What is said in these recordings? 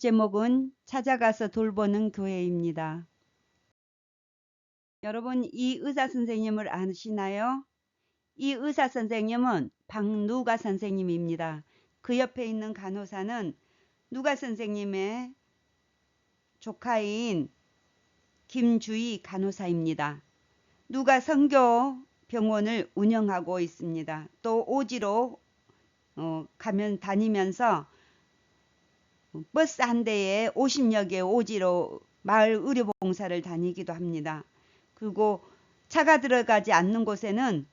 제목은 찾아가서 돌보는 교회입니다. 여러분 이 의사 선생님을 아시나요? 이 의사 선생님은 박누가 선생님입니다. 그 옆에 있는 간호사는 누가 선생님의 조카인 김주희 간호사입니다. 누가 성교 병원을 운영하고 있습니다. 또 오지로 어, 가면 다니면서 버스 한 대에 50여 개 오지로 마을 의료봉사를 다니기도 합니다. 그리고 차가 들어가지 않는 곳에는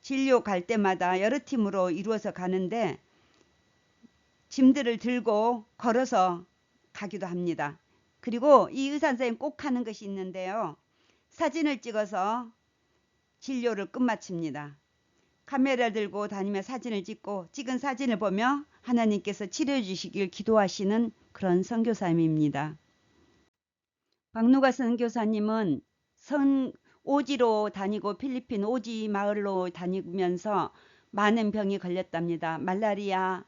진료 갈 때마다 여러 팀으로 이루어서 가는데 짐들을 들고 걸어서 가기도 합니다. 그리고 이 의사 선생님 꼭 하는 것이 있는데요. 사진을 찍어서 진료를 끝마칩니다. 카메라 들고 다니며 사진을 찍고 찍은 사진을 보며 하나님께서 치료해 주시길 기도하시는 그런 선교사님입니다. 박누가 선교사님은 선 오지로 다니고 필리핀 오지 마을로 다니면서 많은 병이 걸렸답니다. 말라리아,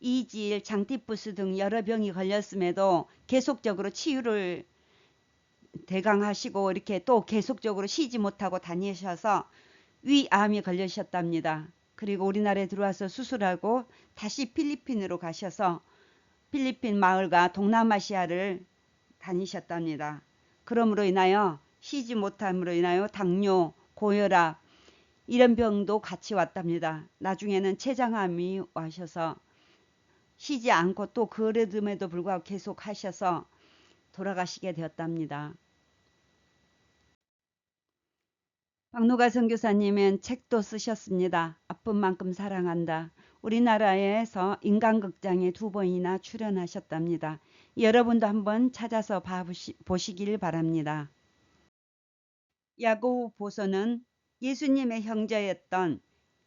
이질, 장티푸스 등 여러 병이 걸렸음에도 계속적으로 치유를 대강하시고 이렇게 또 계속적으로 쉬지 못하고 다니셔서 위암이 걸리셨답니다. 그리고 우리나라에 들어와서 수술하고 다시 필리핀으로 가셔서 필리핀 마을과 동남아시아를 다니셨답니다. 그러므로 인하여 쉬지 못함으로 인하여 당뇨, 고혈압 이런 병도 같이 왔답니다. 나중에는 췌장암이 와셔서 쉬지 않고 또 그래도 불구하고 계속 하셔서 돌아가시게 되었답니다. 박누가 선교사님은 책도 쓰셨습니다. 아픈 만큼 사랑한다. 우리나라에서 인간극장에 두 번이나 출연하셨답니다. 여러분도 한번 찾아서 보시길 바랍니다. 야고보 보서는 예수님의 형제였던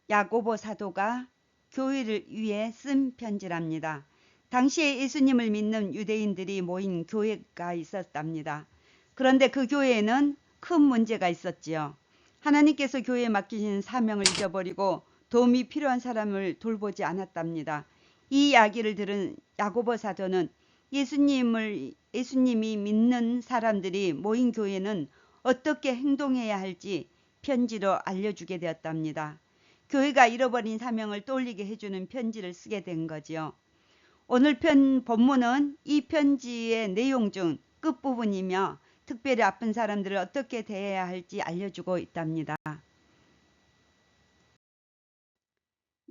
야고보 사도가 교회를 위해 쓴 편지랍니다. 당시에 예수님을 믿는 유대인들이 모인 교회가 있었답니다. 그런데 그 교회에는 큰 문제가 있었지요. 하나님께서 교회에 맡기신 사명을 잊어버리고 도움이 필요한 사람을 돌보지 않았답니다. 이 이야기를 들은 야고보 사도는 예수님을 예수님이 믿는 사람들이 모인 교회는 어떻게 행동해야 할지 편지로 알려주게 되었답니다. 교회가 잃어버린 사명을 떠올리게 해주는 편지를 쓰게 된 거지요. 오늘 편 본문은 이 편지의 내용 중 끝부분이며 특별히 아픈 사람들을 어떻게 대해야 할지 알려주고 있답니다.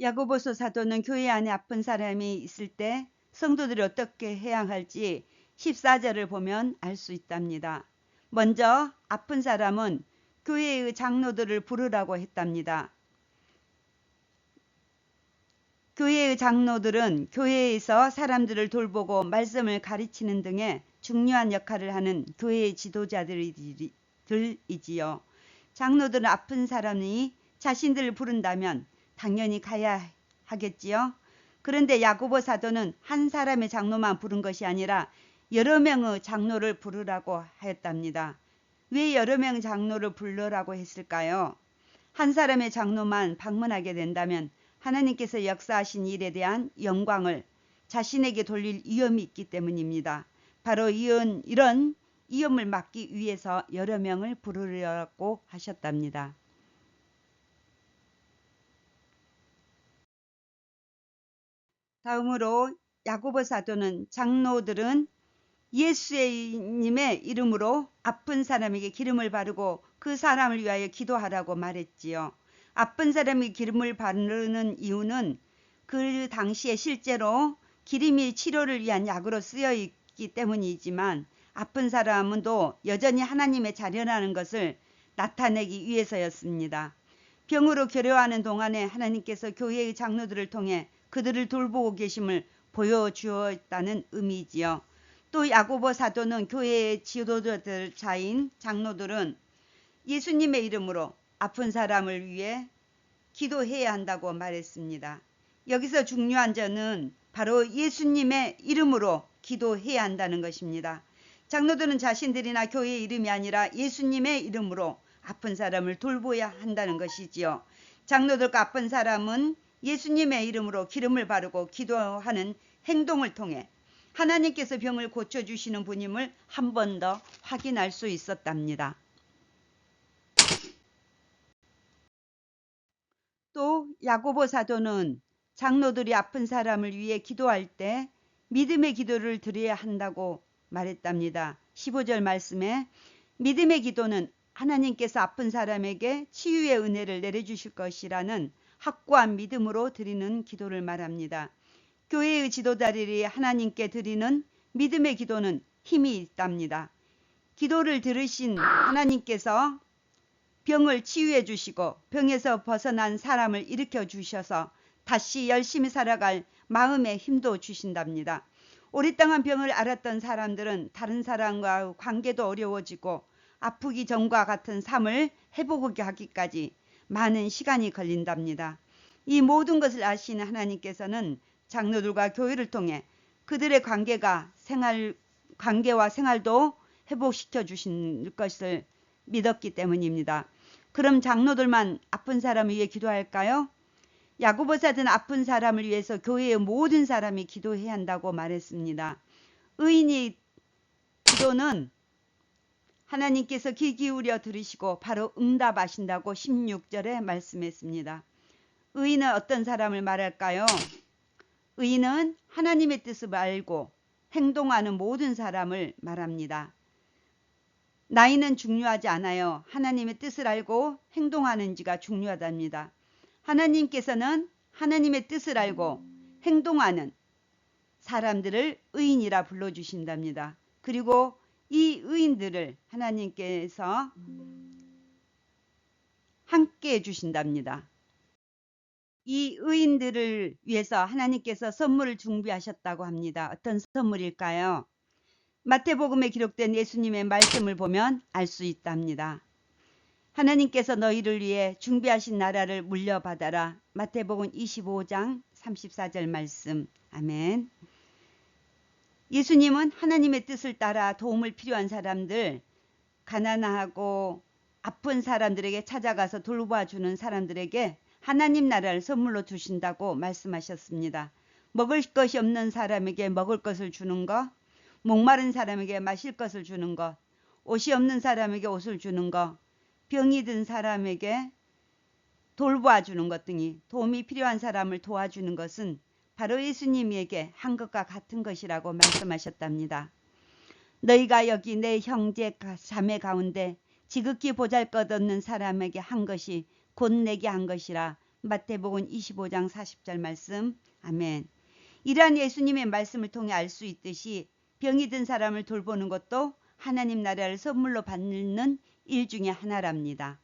야고보서 사도는 교회 안에 아픈 사람이 있을 때 성도들이 어떻게 해야 할지 14절을 보면 알 수 있답니다. 먼저 아픈 사람은 교회의 장로들을 부르라고 했답니다. 교회의 장로들은 교회에서 사람들을 돌보고 말씀을 가르치는 등의 중요한 역할을 하는 교회의 지도자들이지요. 장로들은 아픈 사람이 자신들을 부른다면 당연히 가야 하겠지요. 그런데 야고보 사도는 한 사람의 장로만 부른 것이 아니라 여러 명의 장로를 부르라고 하였답니다. 왜 여러 명의 장로를 부르라고 했을까요? 한 사람의 장로만 방문하게 된다면 하나님께서 역사하신 일에 대한 영광을 자신에게 돌릴 위험이 있기 때문입니다. 바로 이런, 이런 위험을 막기 위해서 여러 명을 부르려고 하셨답니다. 다음으로 야고보 사도는 장로들은 예수님의 이름으로 아픈 사람에게 기름을 바르고 그 사람을 위하여 기도하라고 말했지요. 아픈 사람이 기름을 바르는 이유는 그 당시에 실제로 기름이 치료를 위한 약으로 쓰여 있 기 때문이지만 아픈 사람은 또 여전히 하나님의 자녀라는 것을 나타내기 위해서였습니다. 병으로 괴로워하는 동안에 하나님께서 교회의 장로들을 통해 그들을 돌보고 계심을 보여주었다는 의미지요. 또 야고보 사도는 교회의 지도자들 자인 장로들은 예수님의 이름으로 아픈 사람을 위해 기도해야 한다고 말했습니다. 여기서 중요한 점은 바로 예수님의 이름으로 기도해야 한다는 것입니다. 장로들은 자신들이나 교회의 이름이 아니라 예수님의 이름으로 아픈 사람을 돌보야 한다는 것이지요. 장로들과 아픈 사람은 예수님의 이름으로 기름을 바르고 기도하는 행동을 통해 하나님께서 병을 고쳐주시는 분임을 한 번 더 확인할 수 있었답니다. 또 야고보 사도는 장로들이 아픈 사람을 위해 기도할 때 믿음의 기도를 드려야 한다고 말했답니다. 15절 말씀에 믿음의 기도는 하나님께서 아픈 사람에게 치유의 은혜를 내려주실 것이라는 확고한 믿음으로 드리는 기도를 말합니다. 교회의 지도자들이 하나님께 드리는 믿음의 기도는 힘이 있답니다. 기도를 들으신 하나님께서 병을 치유해 주시고 병에서 벗어난 사람을 일으켜 주셔서 다시 열심히 살아갈 마음의 힘도 주신답니다. 오랫동안 병을 앓았던 사람들은 다른 사람과 관계도 어려워지고 아프기 전과 같은 삶을 회복하기까지 많은 시간이 걸린답니다. 이 모든 것을 아시는 하나님께서는 장로들과 교회를 통해 그들의 관계가 생활 관계와 생활도 회복시켜 주신 것을 믿었기 때문입니다. 그럼 장로들만 아픈 사람을 위해 기도할까요? 야고보사든 아픈 사람을 위해서 교회의 모든 사람이 기도해야 한다고 말했습니다. 의인이 기도는 하나님께서 귀 기울여 들으시고 바로 응답하신다고 16절에 말씀했습니다. 의인은 어떤 사람을 말할까요? 의인은 하나님의 뜻을 알고 행동하는 모든 사람을 말합니다. 나이는 중요하지 않아요. 하나님의 뜻을 알고 행동하는지가 중요하답니다. 하나님께서는 하나님의 뜻을 알고 행동하는 사람들을 의인이라 불러주신답니다. 그리고 이 의인들을 하나님께서 함께 해주신답니다. 이 의인들을 위해서 하나님께서 선물을 준비하셨다고 합니다. 어떤 선물일까요? 마태복음에 기록된 예수님의 말씀을 보면 알 수 있답니다. 하나님께서 너희를 위해 준비하신 나라를 물려받아라. 마태복음 25장 34절 말씀. 아멘. 예수님은 하나님의 뜻을 따라 도움을 필요한 사람들, 가난하고 아픈 사람들에게 찾아가서 돌봐주는 사람들에게 하나님 나라를 선물로 주신다고 말씀하셨습니다. 먹을 것이 없는 사람에게 먹을 것을 주는 것, 목마른 사람에게 마실 것을 주는 것, 옷이 없는 사람에게 옷을 주는 것, 병이 든 사람에게 돌보아주는 것 등이 도움이 필요한 사람을 도와주는 것은 바로 예수님에게 한 것과 같은 것이라고 말씀하셨답니다. 너희가 여기 내 형제 자매 가운데 지극히 보잘것없는 사람에게 한 것이 곧 내게 한 것이라 마태복음 25장 40절 말씀 아멘. 이러한 예수님의 말씀을 통해 알 수 있듯이 병이 든 사람을 돌보는 것도 하나님 나라를 선물로 받는 일 중에 하나랍니다.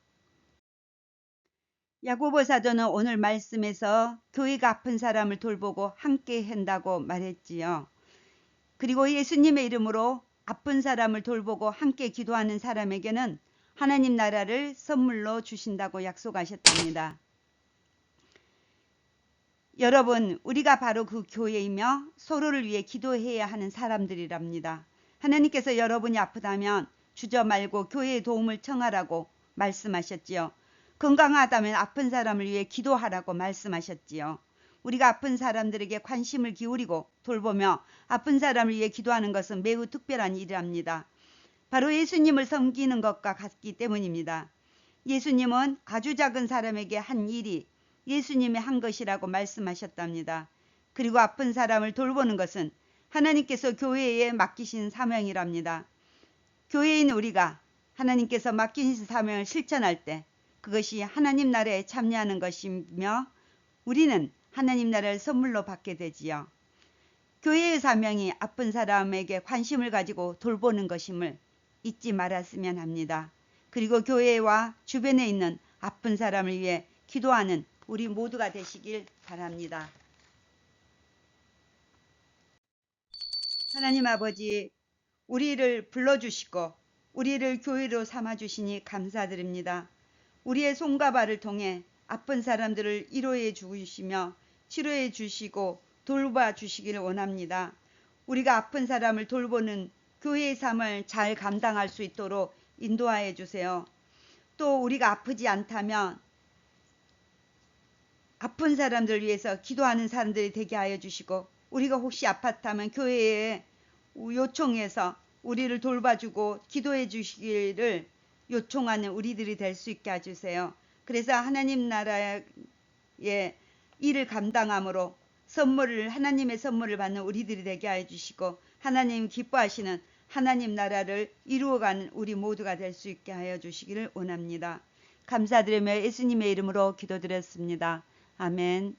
야고보 사도는 오늘 말씀에서 교회가 아픈 사람을 돌보고 함께 한다고 말했지요. 그리고 예수님의 이름으로 아픈 사람을 돌보고 함께 기도하는 사람에게는 하나님 나라를 선물로 주신다고 약속하셨답니다. 여러분, 우리가 바로 그 교회이며 서로를 위해 기도해야 하는 사람들이랍니다. 하나님께서 여러분이 아프다면 주저 말고 교회의 도움을 청하라고 말씀하셨지요. 건강하다면 아픈 사람을 위해 기도하라고 말씀하셨지요. 우리가 아픈 사람들에게 관심을 기울이고 돌보며 아픈 사람을 위해 기도하는 것은 매우 특별한 일이랍니다. 바로 예수님을 섬기는 것과 같기 때문입니다. 예수님은 아주 작은 사람에게 한 일이 예수님이 한 것이라고 말씀하셨답니다. 그리고 아픈 사람을 돌보는 것은 하나님께서 교회에 맡기신 사명이랍니다. 교회인 우리가 하나님께서 맡기신 사명을 실천할 때 그것이 하나님 나라에 참여하는 것이며 우리는 하나님 나라를 선물로 받게 되지요. 교회의 사명이 아픈 사람에게 관심을 가지고 돌보는 것임을 잊지 말았으면 합니다. 그리고 교회와 주변에 있는 아픈 사람을 위해 기도하는 우리 모두가 되시길 바랍니다. 하나님 아버지, 우리를 불러주시고 우리를 교회로 삼아주시니 감사드립니다. 우리의 손과 발을 통해 아픈 사람들을 위로해 주시며 치료해 주시고 돌봐 주시기를 원합니다. 우리가 아픈 사람을 돌보는 교회의 삶을 잘 감당할 수 있도록 인도하여 주세요. 또 우리가 아프지 않다면 아픈 사람들을 위해서 기도하는 사람들이 되게 하여 주시고 우리가 혹시 아팠다면 교회에 요청해서 우리를 돌봐주고 기도해 주시기를 요청하는 우리들이 될 수 있게 해주세요. 그래서 하나님 나라의 일을 감당함으로 선물을 하나님의 선물을 받는 우리들이 되게 해 주시고 하나님 기뻐하시는 하나님 나라를 이루어가는 우리 모두가 될 수 있게 하여 주시기를 원합니다. 감사드리며 예수님의 이름으로 기도드렸습니다. 아멘.